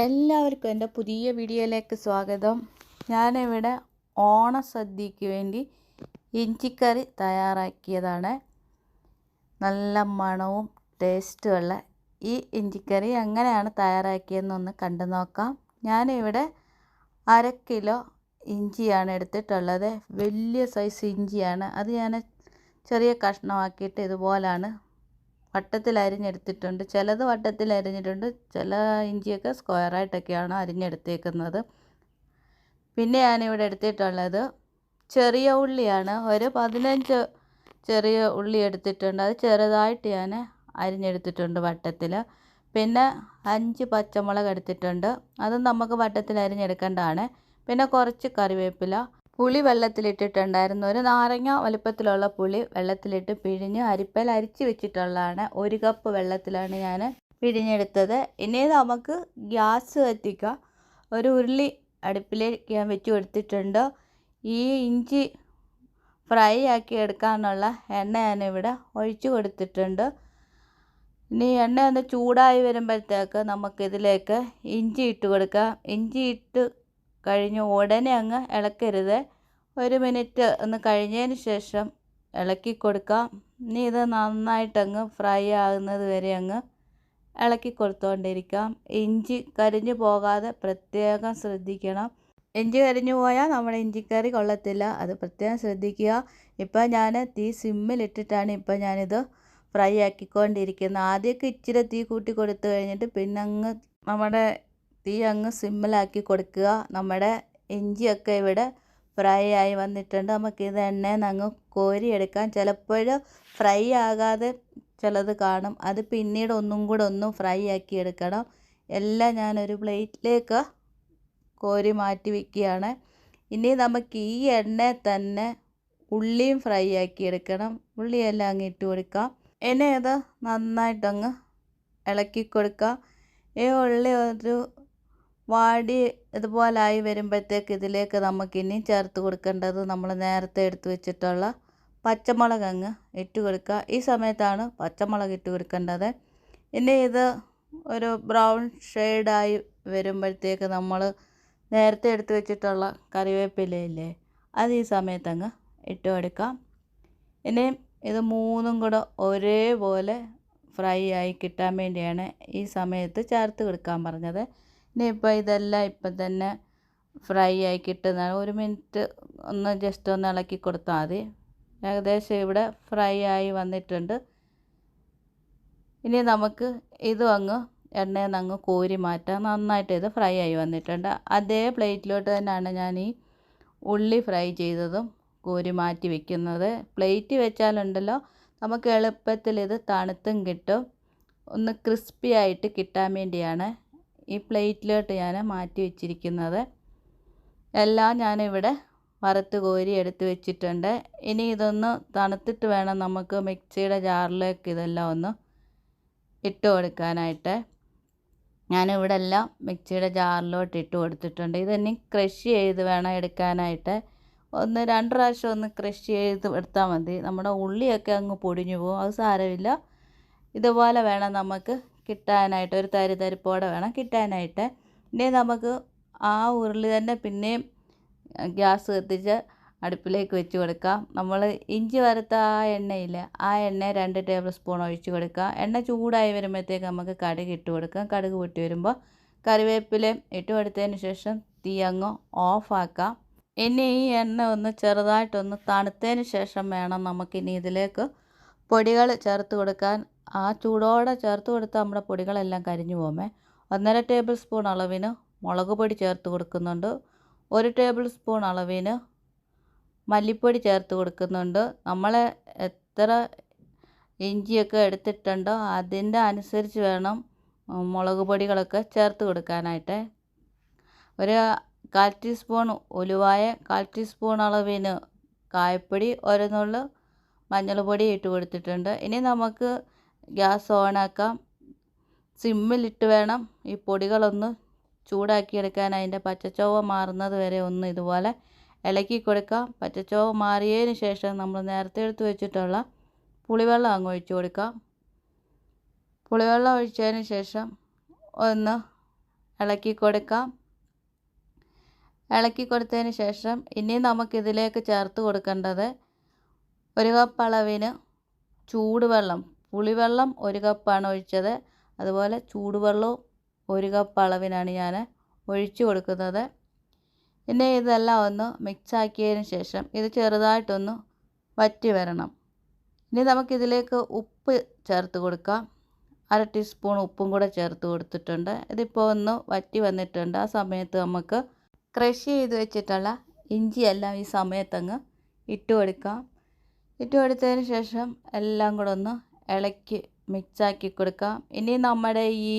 എല്ലാവർക്കും എന്റെ പുതിയ വീഡിയോയിലേക്ക് സ്വാഗതം. ഞാനിവിടെ ഓണസദ്യക്ക് വേണ്ടി ഇഞ്ചിക്കറി തയ്യാറാക്കിയതാണ്. നല്ല മണവും ടേസ്റ്റുമുള്ള ഈ ഇഞ്ചിക്കറി എങ്ങനെയാണ് തയ്യാറാക്കിയതെന്നൊന്ന് കണ്ടു നോക്കാം. ഞാനിവിടെ അര കിലോ ഇഞ്ചിയാണ് എടുത്തിട്ടുള്ളത്. വലിയ സൈസ് ഇഞ്ചിയാണ്. അത് ഞാൻ ചെറിയ കഷ്ണമാക്കിയിട്ട് ഇതുപോലാണ് വട്ടത്തിൽ അരിഞ്ഞെടുത്തിട്ടുണ്ട് ചിലത് വട്ടത്തിൽ അരിഞ്ഞിട്ടുണ്ട് ചില ഇഞ്ചിയൊക്കെ സ്ക്വയറായിട്ടൊക്കെയാണ് അരിഞ്ഞെടുത്തേക്കുന്നത്. പിന്നെ ഞാനിവിടെ എടുത്തിട്ടുള്ളത് ചെറിയ ഉള്ളിയാണ്. ഒരു പതിനഞ്ച് ചെറിയ ഉള്ളി എടുത്തിട്ടുണ്ട്. അത് ചെറുതായിട്ട് ഞാൻ അരിഞ്ഞെടുത്തിട്ടുണ്ട് വട്ടത്തിൽ പിന്നെ അഞ്ച് പച്ചമുളക് എടുത്തിട്ടുണ്ട്. അതും നമുക്ക് വട്ടത്തിൽ അരിഞ്ഞെടുക്കേണ്ടതാണ് പിന്നെ കുറച്ച് കറിവേപ്പില. പുളി വെള്ളത്തിലിട്ടിട്ടുണ്ടായിരുന്നു. ഒരു നാരങ്ങ വലിപ്പത്തിലുള്ള പുളി വെള്ളത്തിലിട്ട് പിഴിഞ്ഞ് അരിപ്പയിൽ അരിച്ച് വെച്ചിട്ടുള്ളതാണ്. ഒരു കപ്പ് വെള്ളത്തിലാണ് ഞാൻ പിഴിഞ്ഞെടുത്തത്. ഇനി നമുക്ക് ഗ്യാസ് കത്തിക്കാം ഒരു ഉരുളി അടുപ്പിലേക്ക് ഞാൻ വെച്ച് കൊടുത്തിട്ടുണ്ട്. ഈ ഇഞ്ചി ഫ്രൈ ആക്കി എടുക്കാനുള്ള എണ്ണ ഞാനിവിടെ ഒഴിച്ചു കൊടുത്തിട്ടുണ്ട്. ഇനി എണ്ണ ഒന്ന് ചൂടായി വരുമ്പോഴത്തേക്ക് നമുക്കിതിലേക്ക് ഇഞ്ചി ഇട്ട് കൊടുക്കാം. ഇഞ്ചി ഇട്ട് കഴിഞ്ഞ് ഉടനെ അങ്ങ് ഇളക്കരുത്. ഒരു മിനിറ്റ് ഒന്ന് കഴിഞ്ഞതിന് ശേഷം ഇളക്കി കൊടുക്കാം. ഇനി ഇത് നന്നായിട്ടങ്ങ് ഫ്രൈ ആകുന്നത് വരെ അങ്ങ് ഇളക്കി കൊടുത്തുകൊണ്ടിരിക്കാം ഇഞ്ചി കരിഞ്ഞു പോകാതെ പ്രത്യേകം ശ്രദ്ധിക്കണം. ഇഞ്ചി കരിഞ്ഞു പോയാൽ നമ്മുടെ ഇഞ്ചിക്കറി കൊള്ളത്തില്ല. അത് പ്രത്യേകം ശ്രദ്ധിക്കുക. ഇപ്പം ഞാൻ തീ സിമ്മിലിട്ടിട്ടാണ് ഇപ്പം ഞാനിത് ഫ്രൈ ആക്കിക്കൊണ്ടിരിക്കുന്നത്. ആദ്യമൊക്കെ ഇച്ചിരി തീ കൂട്ടി കൊടുത്തു കഴിഞ്ഞിട്ട് പിന്നെ അങ്ങ് നമ്മുടെ തീ അങ്ങ് സിമ്മിലാക്കി കൊടുക്കുക. നമ്മുടെ ഇഞ്ചിയൊക്കെ ഇവിടെ ഫ്രൈ ആയി വന്നിട്ടുണ്ട്. നമുക്കിത് എണ്ണയിൽ നിന്ന് അങ്ങ് കോരിയെടുക്കാം. ചിലപ്പോൾ ഫ്രൈ ആകാതെ ചിലത് കാണും. അത് പിന്നീട് ഒന്നും കൂടെ ഒന്നും ഫ്രൈ ആക്കി എടുക്കണം. എല്ലാം ഞാനൊരു പ്ലേറ്റിലേക്ക് കോരി മാറ്റി വയ്ക്കുകയാണ് ഇനി നമുക്ക് ഈ എണ്ണ തന്നെ ഉള്ളിയും ഫ്രൈ ആക്കി എടുക്കണം. ഉള്ളിയെല്ലാം അങ്ങ് ഇട്ട് കൊടുക്കാം. ഇനി അത് നന്നായിട്ടങ്ങ് ഇളക്കി കൊടുക്കാം. ഈ ഉള്ളി ഒരു വാടി ഇതുപോലായി വരുമ്പോഴത്തേക്ക് ഇതിലേക്ക് നമുക്കിനി ചേർത്ത് കൊടുക്കേണ്ടത് നമ്മൾ നേരത്തെ എടുത്ത് വെച്ചിട്ടുള്ള പച്ചമുളക് അങ്ങ് ഇട്ട് കൊടുക്കുക. ഈ സമയത്താണ് പച്ചമുളക് ഇട്ട് കൊടുക്കേണ്ടത്. ഇനി ഇത് ഒരു ബ്രൗൺ ഷെയ്ഡായി വരുമ്പോഴത്തേക്ക് നമ്മൾ നേരത്തെ എടുത്ത് വെച്ചിട്ടുള്ള കറിവേപ്പിലയില്ലേ അത് ഈ സമയത്തങ്ങ് ഇട്ട് കൊടുക്കാം. ഇനിയും ഇത് മൂന്നും കൂടെ ഒരേപോലെ ഫ്രൈ ആയി കിട്ടാൻ വേണ്ടിയാണ് ഈ സമയത്ത് ചേർത്ത് കൊടുക്കാൻ പറഞ്ഞത്. ഇനിയിപ്പോൾ ഇതെല്ലാം ഇപ്പം തന്നെ ഫ്രൈ കിട്ടുന്നതാണ്. ഒരു മിനിറ്റ് ഒന്ന് ജസ്റ്റ് ഒന്ന് ഇളക്കി കൊടുത്താൽ മതി. ഏകദേശം ഇവിടെ ഫ്രൈ ആയി വന്നിട്ടുണ്ട്. ഇനി നമുക്ക് ഇതും അങ്ങ് എണ്ണയിൽ നിന്ന് അങ്ങ് കോരി മാറ്റാം. നന്നായിട്ട് ഇത് ഫ്രൈ ആയി വന്നിട്ടുണ്ട്. അതേ പ്ലേറ്റിലോട്ട് തന്നെയാണ് ഞാൻ ഈ ഉള്ളി ഫ്രൈ ചെയ്തതും കോരി മാറ്റി വെക്കുന്നത്. പ്ലേറ്റ് വെച്ചാലുണ്ടല്ലോ നമുക്ക് എളുപ്പത്തിൽ ഇത് തണുത്തും കിട്ടും. ഒന്ന് ക്രിസ്പി ആയിട്ട് കിട്ടാൻ വേണ്ടിയാണ് ഈ പ്ലേറ്റിലോട്ട് ഞാൻ മാറ്റി വെച്ചിരിക്കുന്നത്. എല്ലാം ഞാനിവിടെ വറുത്ത് കോരി എടുത്ത് വെച്ചിട്ടുണ്ട്. ഇനി ഇതൊന്ന് തണുത്തിട്ട് വേണം നമുക്ക് മിക്സിയുടെ ജാറിലേക്ക് ഇതെല്ലാം ഒന്ന് ഇട്ട് കൊടുക്കാനായിട്ട്. ഞാനിവിടെ എല്ലാം മിക്സിയുടെ ജാറിലോട്ട് ഇട്ട് കൊടുത്തിട്ടുണ്ട്. ഇതിനി ക്രഷ് ചെയ്ത് വേണം എടുക്കാനായിട്ട്. ഒന്ന് രണ്ട് പ്രാവശ്യം ഒന്ന് ക്രഷ് ചെയ്ത് എടുത്താൽ മതി. നമ്മുടെ ഉള്ളിയൊക്കെ അങ്ങ് പൊടിഞ്ഞു പോകും. അത് സാരമില്ല. ഇതുപോലെ വേണം നമുക്ക് കിട്ടാനായിട്ട് ഒരു തരി തരിപ്പോടെ വേണം കിട്ടാനായിട്ട്. ഇനി നമുക്ക് ആ ഉരുളി തന്നെ പിന്നെയും ഗ്യാസ് കത്തിച്ച് അടുപ്പിലേക്ക് വെച്ച് കൊടുക്കാം. നമ്മൾ ഇഞ്ചി വറുത്ത ആ എണ്ണയിൽ ആ എണ്ണ രണ്ട് ടേബിൾ സ്പൂൺ ഒഴിച്ച് കൊടുക്കുക. എണ്ണ ചൂടായി വരുമ്പോഴത്തേക്ക് നമുക്ക് കടുക് ഇട്ട് കൊടുക്കാം. കടുക് പൊട്ടി വരുമ്പോൾ കറിവേപ്പിലയും ഇട്ട് കൊടുത്തതിന് ശേഷം തീ അങ്ങ് ഓഫാക്കാം ഇനി ഈ എണ്ണ ഒന്ന് ചെറുതായിട്ടൊന്ന് തണുത്തതിന് ശേഷം വേണം നമുക്കിനി ഇതിലേക്ക് പൊടികൾ ചേർത്ത് കൊടുക്കാൻ. ആ ചൂടോടെ ചേർത്ത് കൊടുത്താൽ നമ്മുടെ പൊടികളെല്ലാം കരിഞ്ഞു പോകുമേ ഒന്നര ടേബിൾ സ്പൂൺ അളവിന് മുളക് പൊടി ചേർത്ത് കൊടുക്കുന്നുണ്ട്. ഒരു ടേബിൾ സ്പൂൺ അളവിന് മല്ലിപ്പൊടി ചേർത്ത് കൊടുക്കുന്നുണ്ട്. നമ്മൾ എത്ര ഇഞ്ചിയൊക്കെ എടുത്തിട്ടുണ്ടോ അതിന്റെ അനുസരിച്ച് വേണം മുളക് പൊടികളൊക്കെ ചേർത്ത് കൊടുക്കാനായിട്ട്. ഒരു കാൽ ടീസ്പൂൺ ഉലുവായ കാൽ ടീസ്പൂൺ അളവിന് കായപ്പൊടി ഒരു നുള്ളു മഞ്ഞൾപ്പൊടി ഇട്ട് കൊടുത്തിട്ടുണ്ട്. ഇനി നമുക്ക് ഗ്യാസ് ഓണാക്കാം. സിമ്മിലിട്ട് വേണം ഈ പൊടികളൊന്ന് ചൂടാക്കിയെടുക്കാൻ. അതിന്റെ പച്ചച്ചോവ മാറുന്നത് വരെ ഒന്ന് ഇതുപോലെ ഇളക്കി കൊടുക്കാം. പച്ചച്ചോവ മാറിയതിന് ശേഷം നമ്മൾ നേരത്തെ എടുത്ത് വെച്ചിട്ടുള്ള പുളിവെള്ളം അങ്ങ് ഒഴിച്ചു കൊടുക്കാം. പുളിവെള്ളം ഒഴിച്ചതിന് ശേഷം ഒന്ന് ഇളക്കി കൊടുക്കാം. ഇളക്കി കൊടുത്തതിന് ശേഷം ഇനി നമുക്കിതിലേക്ക് ചേർത്ത് കൊടുക്കേണ്ടത് ഒരു കപ്പ് അളവിന് ചൂടുവെള്ളം. പുളിവെള്ളം ഒരു കപ്പാണ് ഒഴിച്ചത്. അതുപോലെ ചൂടുവെള്ളവും ഒരു കപ്പ് അളവിനാണ് ഞാൻ ഒഴിച്ചു കൊടുക്കുന്നത്. പിന്നെ ഇതെല്ലാം ഒന്ന് മിക്സ് ആക്കിയതിന് ശേഷം ഇത് ചെറുതായിട്ടൊന്ന് വറ്റി വരണം. ഇനി നമുക്കിതിലേക്ക് ഉപ്പ് ചേർത്ത് കൊടുക്കാം. അര ടീസ്പൂൺ ഉപ്പും കൂടെ ചേർത്ത് കൊടുത്തിട്ടുണ്ട്. ഇതിപ്പോൾ ഒന്ന് വറ്റി വന്നിട്ടുണ്ട്. ആ സമയത്ത് നമുക്ക് ക്രഷ് ചെയ്ത് വെച്ചിട്ടുള്ള ഇഞ്ചിയെല്ലാം ഈ സമയത്തങ്ങ് ഇട്ട് കൊടുക്കാം. ഇട്ട് കൊടുത്തതിന് ശേഷം എല്ലാം കൂടെ ഒന്ന് ഇളക്കി മിക്സാക്കി കൊടുക്കാം. ഇനി നമ്മുടെ ഈ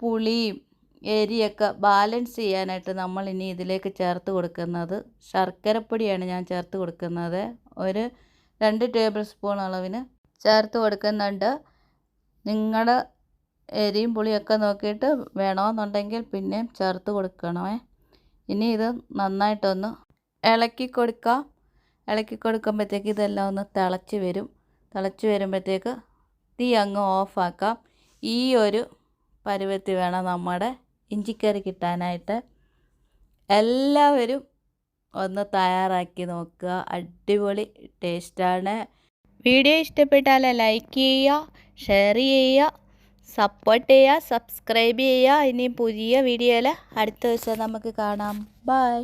പുളിയും എരിയൊക്കെ ബാലൻസ് ചെയ്യാനായിട്ട് നമ്മൾ ഇനി ഇതിലേക്ക് ചേർത്ത് കൊടുക്കുന്നത് ശർക്കരപ്പൊടിയാണ് ഞാൻ ചേർത്ത് കൊടുക്കുന്നത്. ഒരു രണ്ട് ടേബിൾ സ്പൂൺ അളവിന് ചേർത്ത് കൊടുക്കുന്നുണ്ട്. നിങ്ങളുടെ എരിയും പുളിയൊക്കെ നോക്കിയിട്ട് വേണമെന്നുണ്ടെങ്കിൽ പിന്നെയും ചേർത്ത് കൊടുക്കണമേ. ഇനി ഇത് നന്നായിട്ടൊന്ന് ഇളക്കി കൊടുക്കാം. ഇളക്കി കൊടുക്കുമ്പോഴത്തേക്ക് ഇതെല്ലാം ഒന്ന് തിളച്ച് വരും. തിളച്ച് വരുമ്പോഴത്തേക്ക് തീ അങ്ങ് ഓഫാക്കാം ഈ ഒരു പരുവത്തിൽ വേണം നമ്മുടെ ഇഞ്ചിക്കറി കിട്ടാനായിട്ട്. എല്ലാവരും ഒന്ന് തയ്യാറാക്കി നോക്കുക. അടിപൊളി ടേസ്റ്റാണ് വീഡിയോ ഇഷ്ടപ്പെട്ടാൽ ലൈക്ക് ചെയ്യുക ഷെയർ ചെയ്യുക സപ്പോർട്ട് ചെയ്യുക സബ്സ്ക്രൈബ് ചെയ്യുക. ഇനി പുതിയ വീഡിയോയിൽ അടുത്ത ദിവസം നമുക്ക് കാണാം. ബൈ